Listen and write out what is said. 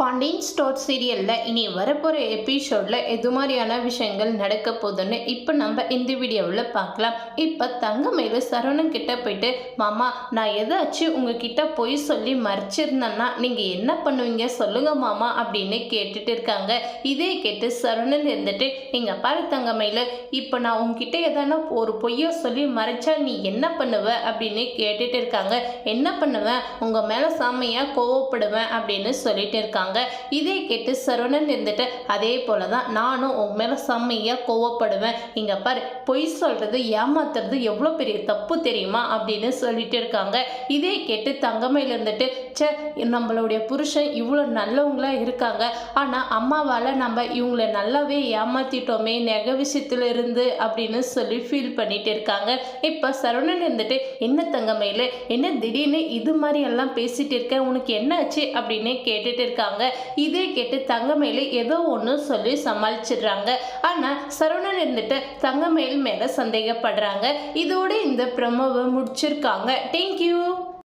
Pandian store சீரியலில் இனி வரப்போகிற எபிசோடில் எது மாதிரியான விஷயங்கள் நடக்க போகுதுன்னு இப்போ நம்ம இந்த வீடியோவில் பார்க்கலாம். இப்போ தங்கமேலு சரவணன் கிட்ட போயிட்டு மாமா நான் எதாச்சும் உங்ககிட்ட பொய் சொல்லி மறைச்சிருந்தேன்னா நீங்கள் என்ன பண்ணுவீங்க? சொல்லுங்க மாமா அப்படின்னு கேட்டுட்டு இருக்காங்க. இதே கேட்டு சரவணன் இருந்துட்டு நீங்கள் பாரு தங்கமேலு இப்போ நான் உங்ககிட்ட எதனா ஒரு பொய்யை சொல்லி மறைச்சா நீ என்ன பண்ணுவ? அப்படின்னு கேட்டுட்டு இருக்காங்க. என்ன பண்ணுவேன் உங்கள் மேலே செம்மையாக கோவப்படுவேன் அப்படின்னு சொல்லிட்டு இருக்காங்க. இதே கேட்டு சரவணன் இருந்துட்டு அதே போல தான் நானும் உன் மேலே செம்மையாக கோவப்படுவேன். இங்கே பாரு பொய் சொல்கிறது ஏமாத்துறது எவ்வளோ பெரிய தப்பு தெரியுமா? அப்படின்னு சொல்லிட்டு இருக்காங்க. இதே கேட்டு தங்கமையில் இருந்துட்டு சே நம்மளுடைய புருஷன் இவ்வளோ நல்லவங்களாக இருக்காங்க. ஆனால் அம்மாவால் நம்ம இவங்களை நல்லாவே ஏமாத்திட்டோமே நெக விஷயத்துல இருந்து அப்படின்னு சொல்லி ஃபீல் பண்ணிட்டு இருக்காங்க. இப்போ சரவணன் இருந்துட்டு என்ன தங்கமையில் என்ன திடீர்னு இது மாதிரி எல்லாம் பேசிட்டு இருக்க? உனக்கு என்ன ஆச்சு அப்படின்னு கேட்டுட்டு இருக்காங்க. இதே கேட்டு தங்கமேலு ஏதோ ஒன்று சொல்லி சமாளிச்சிடுறாங்க. ஆனால் சரவணன் இருந்துட்டு தங்கமேல் மேலே சந்தேகப்படுறாங்க. இதோட இந்த ப்ரமோவை முடிச்சிருக்காங்க. தேங்க்யூ